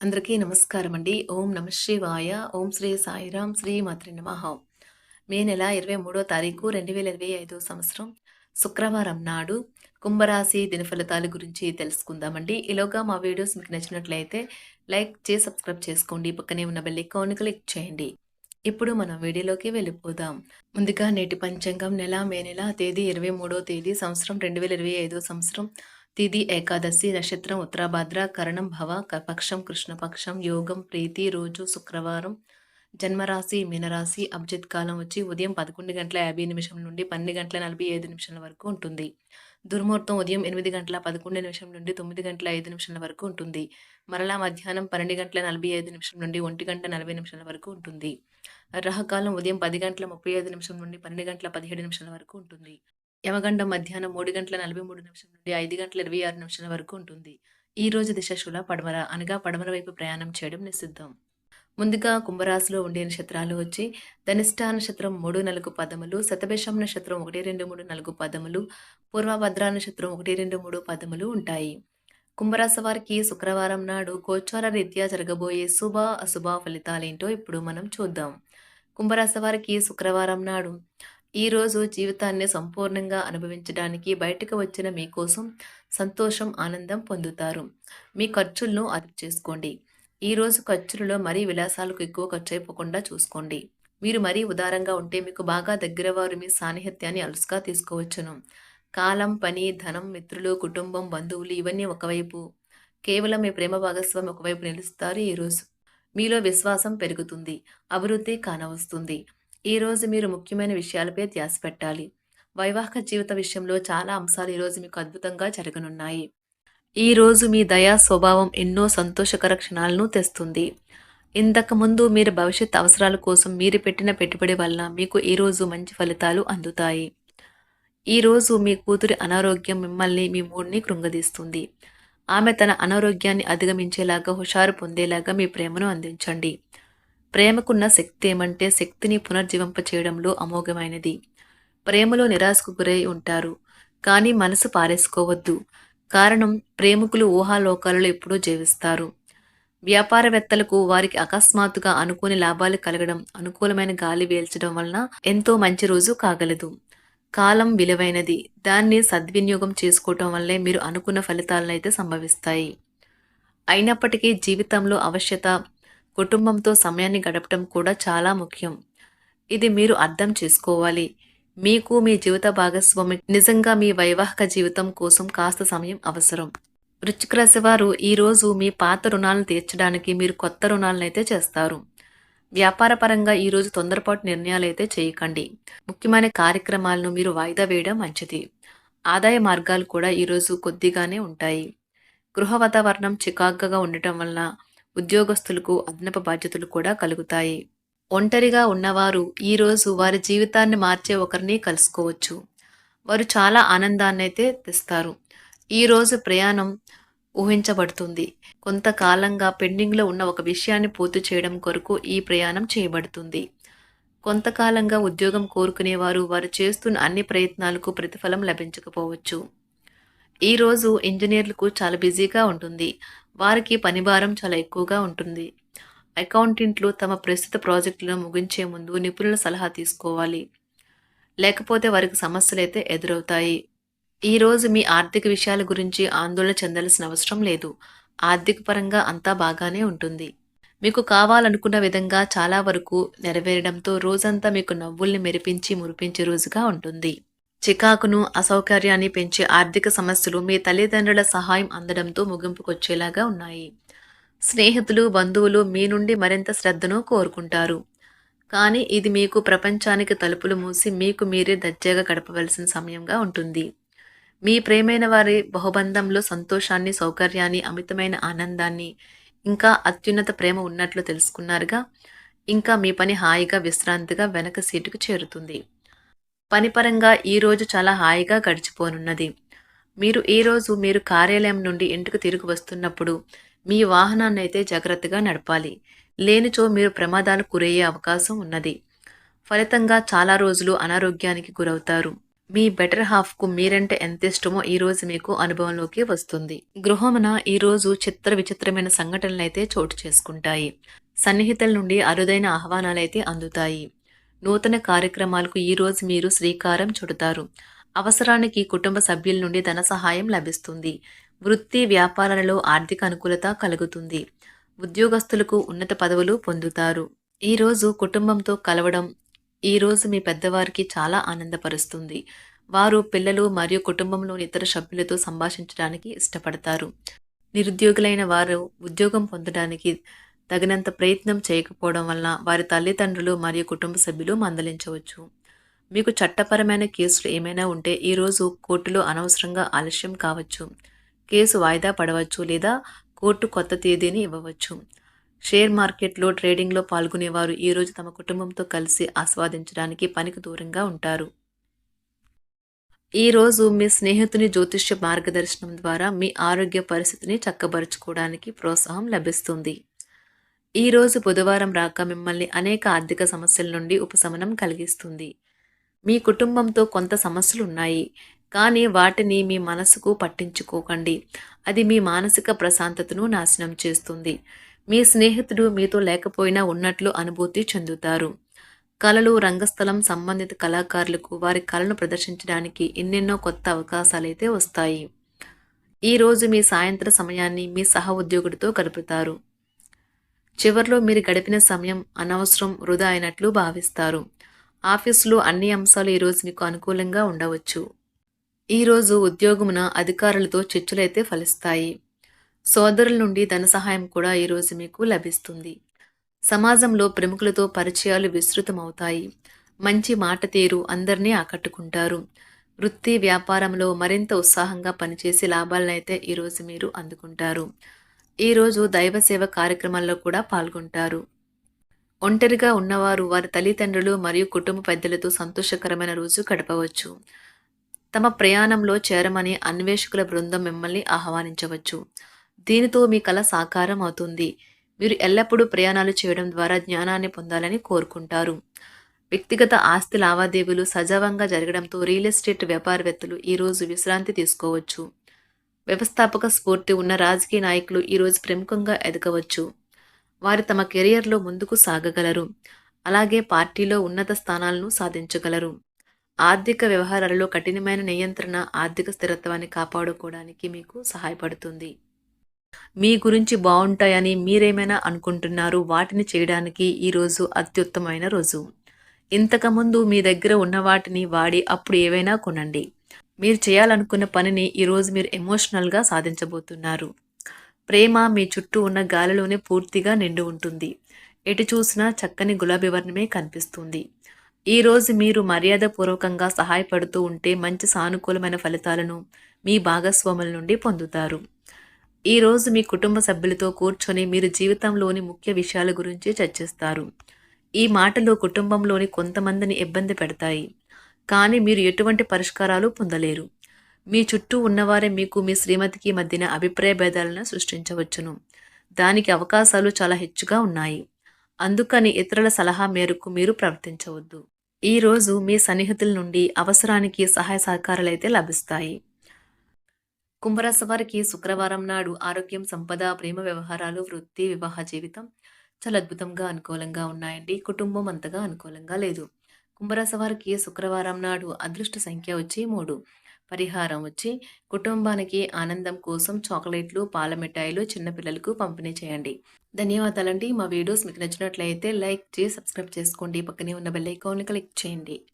అందరికీ నమస్కారం అండి ఓం నమ శివాయ. ఓం శ్రీ సాయిరాం శ్రీ మాత్రి నమః. మే నెల ఇరవై మూడో తారీఖు రెండు వేల ఇరవై ఐదో సంవత్సరం శుక్రవారం నాడు కుంభరాశి దినఫలితాల గురించి తెలుసుకుందామండి. ఈలోగా మా వీడియోస్ మీకు నచ్చినట్లయితే లైక్ చేసి సబ్స్క్రైబ్ చేసుకోండి. పక్కనే ఉన్న బెల్ ఐకాన్ క్లిక్ చేయండి. ఇప్పుడు మనం వీడియోలోకి వెళ్ళిపోదాం. ముందుగా నేటి పంచాంగం నెల మే నెల తేదీ ఇరవై మూడో తేదీ సంవత్సరం రెండు వేల ఇరవై ఐదో సంవత్సరం. తిది ఏకాదశి నక్షత్రం ఉత్తరాభాద్ర కరణం భవ కపక్షం కృష్ణపక్షం యోగం ప్రీతి రోజు శుక్రవారం జన్మరాశి మీనరాశి అభిజిత్ కాలం వచ్చి ఉదయం పదకొండు గంటల యాభై నిమిషం నుండి పన్నెండు గంటల నలభై ఐదు నిమిషాల వరకు ఉంటుంది. దుర్ముహూర్తం ఉదయం ఎనిమిది గంటల పదకొండు నిమిషం నుండి తొమ్మిది గంటల ఐదు నిమిషాల వరకు ఉంటుంది. మరలా మధ్యాహ్నం పన్నెండు గంటల నలభై ఐదు నిమిషం నుండి ఒంటి గంట నలభై నిమిషాల వరకు ఉంటుంది. రహకాలం ఉదయం పది గంటల ముప్పై ఐదు నిమిషం నుండి పన్నెండు గంటల పదిహేడు నిమిషాల వరకు ఉంటుంది. యమగండం మధ్యాహ్నం మూడు గంటల నలభై మూడు నిమిషం నుండి ఐదు గంటల ఇరవై ఆరు నిమిషాల వరకు ఉంటుంది. ఈ రోజు దిశ శుల పడమర అనగా పడమర వైపు ప్రయాణం చేయడం నిషిద్ధం. ముందుగా కుంభరాశిలో ఉండే నక్షత్రాలు వచ్చి ధనిష్ట నక్షత్రం మూడు నాలుగు పదములు శతభిషం నక్షత్రం ఒకటి రెండు మూడు నాలుగు పదములు పూర్వభద్ర నక్షత్రం ఒకటి రెండు మూడు పదములు ఉంటాయి. కుంభరాశి వారికి శుక్రవారం నాడు గోచార రీత్యా జరగబోయే శుభ అశుభ ఫలితాలేంటో ఇప్పుడు మనం చూద్దాం. కుంభరాశి వారికి శుక్రవారం నాడు ఈరోజు జీవితాన్ని సంపూర్ణంగా అనుభవించడానికి బయటకు వచ్చిన మీకోసం సంతోషం ఆనందం పొందుతారు. మీ ఖర్చులను అదుపు చేసుకోండి. ఈరోజు ఖర్చులలో మరీ విలాసాలకు ఎక్కువ ఖర్చు అయిపోకుండా చూసుకోండి. మీరు మరీ ఉదారంగా ఉంటే మీకు బాగా దగ్గర వారు మీ సాన్నిహిత్యాన్ని అలుసుగా తీసుకోవచ్చును. కాలం పని ధనం మిత్రులు కుటుంబం బంధువులు ఇవన్నీ ఒకవైపు. కేవలం మీ ప్రేమ భాగస్వామి ఒకవైపు నిలుస్తారు ఈరోజు మీలో విశ్వాసం పెరుగుతుంది. అభివృద్ధి కానవస్తుంది. ఈరోజు మీరు ముఖ్యమైన విషయాలపై ధ్యాస పెట్టాలి. వైవాహిక జీవిత విషయంలో చాలా అంశాలు ఈరోజు మీకు అద్భుతంగా జరగనున్నాయి. ఈరోజు మీ దయా స్వభావం ఎన్నో సంతోషకర క్షణాలను తెస్తుంది. ఇంతకు ముందు మీరు భవిష్యత్ అవసరాల కోసం మీరు పెట్టిన పెట్టుబడి వల్ల మీకు ఈరోజు మంచి ఫలితాలు అందుతాయి. ఈరోజు మీ కూతురి అనారోగ్యం మిమ్మల్ని మీ మూడ్ని కృంగదీస్తుంది. ఆమె తన అనారోగ్యాన్ని అధిగమించేలాగా హుషారు పొందేలాగా మీ ప్రేమను అందించండి. ప్రేమకున్న శక్తి ఏమంటే శక్తిని పునర్జీవింప చేయడంలో అమోఘమైనది. ప్రేమలో నిరాశకు గురై ఉంటారు. కానీ మనసు పారేసుకోవద్దు. కారణం ప్రేమికులు ఊహాలోకాలలో ఎప్పుడూ జీవిస్తారు. వ్యాపారవేత్తలకు వారికి అకస్మాత్తుగా అనుకోని లాభాలు కలగడం అనుకూలమైన గాలి వేల్చడం వలన ఎంతో మంచి రోజు కాగలదు. కాలం విలువైనది. దాన్ని సద్వినియోగం చేసుకోవటం వల్లే మీరు అనుకున్న ఫలితాలనైతే సంభవిస్తాయి. అయినప్పటికీ జీవితంలో అవశ్యత కుటుంబంతో సమయాన్ని గడపడం కూడా చాలా ముఖ్యం. ఇది మీరు అర్థం చేసుకోవాలి. మీకు మీ జీవిత భాగస్వామి నిజంగా మీ వైవాహిక జీవితం కోసం కాస్త సమయం అవసరం. వృచ్చిక రాశి వారు ఈరోజు మీ పాత రుణాలను తీర్చడానికి మీరు కొత్త రుణాలను అయితే చేస్తారు వ్యాపారపరంగా ఈరోజు తొందరపాటు నిర్ణయాలు అయితే చేయకండి. ముఖ్యమైన కార్యక్రమాలను మీరు వాయిదా వేయడం మంచిది. ఆదాయ మార్గాలు కూడా ఈరోజు కొద్దిగానే ఉంటాయి. గృహ వాతావరణం చికాగ్గా ఉండటం వల్ల ఉద్యోగస్తులకు అదనపు బాధ్యతలు కూడా కలుగుతాయి. ఒంటరిగా ఉన్నవారు ఈరోజు వారి జీవితాన్ని మార్చే ఒకరిని కలుసుకోవచ్చు. వారు చాలా ఆనందాన్ని అయితే తెస్తారు ఈరోజు ప్రయాణం ఊహించబడుతుంది. కొంతకాలంగా పెండింగ్లో ఉన్న ఒక విషయాన్ని పూర్తి చేయడం కొరకు ఈ ప్రయాణం చేయబడుతుంది. కొంతకాలంగా ఉద్యోగం కోరుకునేవారు వారు చేస్తున్న అన్ని ప్రయత్నాలకు ప్రతిఫలం లభించకపోవచ్చు. ఈరోజు ఇంజనీర్లకు చాలా బిజీగా ఉంటుంది. వారికి పనిభారం చాలా ఎక్కువగా ఉంటుంది. అకౌంటెంట్లు తమ ప్రస్తుత ప్రాజెక్టులను ముగించే ముందు నిపుణుల సలహా తీసుకోవాలి. లేకపోతే వారికి సమస్యలు అయితే ఎదురవుతాయి ఈరోజు మీ ఆర్థిక విషయాల గురించి ఆందోళన చెందాల్సిన అవసరం లేదు. ఆర్థిక పరంగా అంతా బాగానే ఉంటుంది. మీకు కావాలనుకున్న విధంగా చాలా వరకు నెరవేరడంతో రోజంతా మీకు నవ్వుల్ని మెరిపించి మురిపించే రోజుగా ఉంటుంది. చికాకును అసౌకర్యాన్ని పెంచే ఆర్థిక సమస్యలు మీ తల్లిదండ్రుల సహాయం అందడంతో ముగింపుకొచ్చేలాగా ఉన్నాయి. స్నేహితులు బంధువులు మీ నుండి మరింత శ్రద్ధను కోరుకుంటారు. కానీ ఇది మీకు ప్రపంచానికి తలుపులు మూసి మీకు మీరే దర్జాగా గడపవలసిన సమయంగా ఉంటుంది. మీ ప్రేమైన వారి బహుబంధంలో సంతోషాన్ని సౌకర్యాన్ని అమితమైన ఆనందాన్ని ఇంకా అత్యున్నత ప్రేమ ఉన్నట్లు తెలుసుకున్నారుగా ఇంకా మీ పని హాయిగా విశ్రాంతిగా వెనక సీటుకు చేరుతుంది. పనిపరంగా ఈరోజు చాలా హాయిగా గడిచిపోనున్నది. మీరు ఈరోజు మీరు కార్యాలయం నుండి ఇంటికి తిరిగి వస్తున్నప్పుడు మీ వాహనాన్ని అయితే జాగ్రత్తగా నడపాలి. లేనిచో మీరు ప్రమాదాలు గురయ్యే అవకాశం ఉన్నది. ఫలితంగా చాలా రోజులు అనారోగ్యానికి గురవుతారు. మీ బెటర్ హాఫ్కు మీరంటే ఎంత ఇష్టమో ఈరోజు మీకు అనుభవంలోకి వస్తుంది. గృహమున ఈరోజు చిత్ర విచిత్రమైన సంఘటనలు అయితే చోటు చేసుకుంటాయి. సన్నిహితుల నుండి అరుదైన ఆహ్వానాలైతే అందుతాయి. నూతన కార్యక్రమాలకు ఈరోజు మీరు శ్రీకారం చుడతారు. అవసరానికి కుటుంబ సభ్యుల నుండి ధన సహాయం లభిస్తుంది. వృత్తి వ్యాపారాలలో ఆర్థిక అనుకూలత కలుగుతుంది. ఉద్యోగస్తులకు ఉన్నత పదవులు పొందుతారు. ఈరోజు కుటుంబంతో కలవడం ఈరోజు మీ పెద్దవారికి చాలా ఆనందపరుస్తుంది. వారు పిల్లలు మరియు కుటుంబంలోని ఇతర సభ్యులతో సంభాషించడానికి ఇష్టపడతారు. నిరుద్యోగులైన వారు ఉద్యోగం పొందడానికి తగినంత ప్రయత్నం చేయకపోవడం వల్ల వారి తల్లిదండ్రులు మరియు కుటుంబ సభ్యులు మందలించవచ్చు. మీకు చట్టపరమైన కేసులు ఏమైనా ఉంటే ఈరోజు కోర్టులో అనవసరంగా ఆలస్యం కావచ్చు. కేసు వాయిదా పడవచ్చు లేదా కోర్టు కొత్త తేదీని ఇవ్వవచ్చు. షేర్ మార్కెట్లో ట్రేడింగ్లో పాల్గొనేవారు ఈరోజు తమ కుటుంబంతో కలిసి ఆస్వాదించడానికి పనికి దూరంగా ఉంటారు. ఈరోజు మీ స్నేహితుని జ్యోతిష్య మార్గదర్శనం ద్వారా మీ ఆరోగ్య పరిస్థితిని చక్కబరుచుకోవడానికి ప్రోత్సాహం లభిస్తుంది. ఈరోజు బుధవారం రాక మిమ్మల్ని అనేక ఆర్థిక సమస్యల నుండి ఉపశమనం కలిగిస్తుంది. మీ కుటుంబంతో కొంత సమస్యలు ఉన్నాయి. కానీ వాటిని మీ మనసుకు పట్టించుకోకండి. అది మీ మానసిక ప్రశాంతతను నాశనం చేస్తుంది. మీ స్నేహితుడు మీతో లేకపోయినా ఉన్నట్లు అనుభూతి చెందుతారు. కళలు రంగస్థలం సంబంధిత కళాకారులకు వారి కళను ప్రదర్శించడానికి ఎన్నెన్నో కొత్త అవకాశాలైతే వస్తాయి. ఈరోజు మీ సాయంత్ర సమయాన్ని మీ సహ ఉద్యోగుడితో గడుపుతారు. చివరిలో మీరు గడిపిన సమయం అనవసరం వృధా అయినట్లు భావిస్తారు. ఆఫీసులో అన్ని అంశాలు ఈరోజు మీకు అనుకూలంగా ఉండవచ్చు. ఈరోజు ఉద్యోగమున అధికారులతో చర్చలైతే ఫలిస్తాయి. సోదరుల నుండి ధన సహాయం కూడా ఈరోజు మీకు లభిస్తుంది. సమాజంలో ప్రముఖులతో పరిచయాలు విస్తృతమవుతాయి. మంచి మాట తీరు అందరినీ ఆకట్టుకుంటారు. వృత్తి వ్యాపారంలో మరింత ఉత్సాహంగా పనిచేసి లాభాలనైతే ఈరోజు మీరు అందుకుంటారు. ఈరోజు దైవ సేవ కార్యక్రమాల్లో కూడా పాల్గొంటారు. ఒంటరిగా ఉన్నవారు వారి తల్లిదండ్రులు మరియు కుటుంబ పెద్దలతో సంతోషకరమైన రోజు గడపవచ్చు. తమ ప్రయాణంలో చేరమని అన్వేషకుల బృందం మిమ్మల్ని ఆహ్వానించవచ్చు. దీనితో మీ కళ సాకారం అవుతుంది. మీరు ఎల్లప్పుడూ ప్రయాణాలు చేయడం ద్వారా జ్ఞానాన్ని పొందాలని కోరుకుంటారు. వ్యక్తిగత ఆస్తి లావాదేవీలు సజావంగా జరగడంతో రియల్ ఎస్టేట్ వ్యాపారవేత్తలు ఈరోజు విశ్రాంతి తీసుకోవచ్చు. వ్యవస్థాపక స్ఫూర్తి ఉన్న రాజకీయ నాయకులు ఈరోజు ప్రముఖంగా ఎదగవచ్చు. వారు తమ కెరియర్లో ముందుకు సాగగలరు. అలాగే పార్టీలో ఉన్నత స్థానాలను సాధించగలరు. ఆర్థిక వ్యవహారాలలో కఠినమైన నియంత్రణ ఆర్థిక స్థిరత్వాన్ని కాపాడుకోవడానికి మీకు సహాయపడుతుంది. మీ గురించి బాగుంటాయని మీరేమైనా అనుకుంటున్నారు వాటిని చేయడానికి ఈరోజు అత్యుత్తమైన రోజు. ఇంతకుముందు మీ దగ్గర ఉన్న వాటిని వాడి అప్పుడు ఏవైనా కొనండి. మీరు చేయాలనుకున్న పనిని ఈరోజు మీరు ఎమోషనల్గా సాధించబోతున్నారు. ప్రేమ మీ చుట్టూ ఉన్న గాలిలోనే పూర్తిగా నిండి ఉంటుంది. ఎటు చూసినా చక్కని గులాబీ వర్ణమే కనిపిస్తుంది. ఈరోజు మీరు మర్యాదపూర్వకంగా సహాయపడుతూ ఉంటే మంచి సానుకూలమైన ఫలితాలను మీ భాగస్వాముల నుండి పొందుతారు. ఈరోజు మీ కుటుంబ సభ్యులతో కూర్చొని మీరు జీవితంలోని ముఖ్య విషయాల గురించి చర్చిస్తారు. ఈ మాటలు కుటుంబంలోని కొంతమందిని ఇబ్బంది పెడతాయి. కానీ మీరు ఎటువంటి పరిష్కారాలు పొందలేరు. మీ చుట్టూ ఉన్నవారే మీకు మీ శ్రీమతికి మధ్యన అభిప్రాయ భేదాలను సృష్టించవచ్చును. దానికి అవకాశాలు చాలా హెచ్చుగా ఉన్నాయి. అందుకని ఇతరుల సలహా మేరకు మీరు ప్రవర్తించవద్దు. ఈరోజు మీ సన్నిహితుల నుండి అవసరానికి సహాయ సహకారాలు అయితే లభిస్తాయి. కుంభరాశి వారికి శుక్రవారం నాడు ఆరోగ్యం సంపద ప్రేమ వ్యవహారాలు వృత్తి వివాహ జీవితం చాలా అద్భుతంగా అనుకూలంగా ఉన్నాయండి. కుటుంబం అంతగా అనుకూలంగా లేదు. కుంభరాశి వారికి శుక్రవారం నాడు అదృష్ట సంఖ్య వచ్చి మూడు. పరిహారం వచ్చి కుటుంబానికి ఆనందం కోసం చాక్లెట్లు పాల మిఠాయిలు చిన్నపిల్లలకు పంపిణీ చేయండి. ధన్యవాదాలండి. మా వీడియోస్ మీకు నచ్చినట్లయితే లైక్ చేసి సబ్స్క్రైబ్ చేసుకోండి. పక్కనే ఉన్న బెల్ ఐకాన్ని క్లిక్ చేయండి.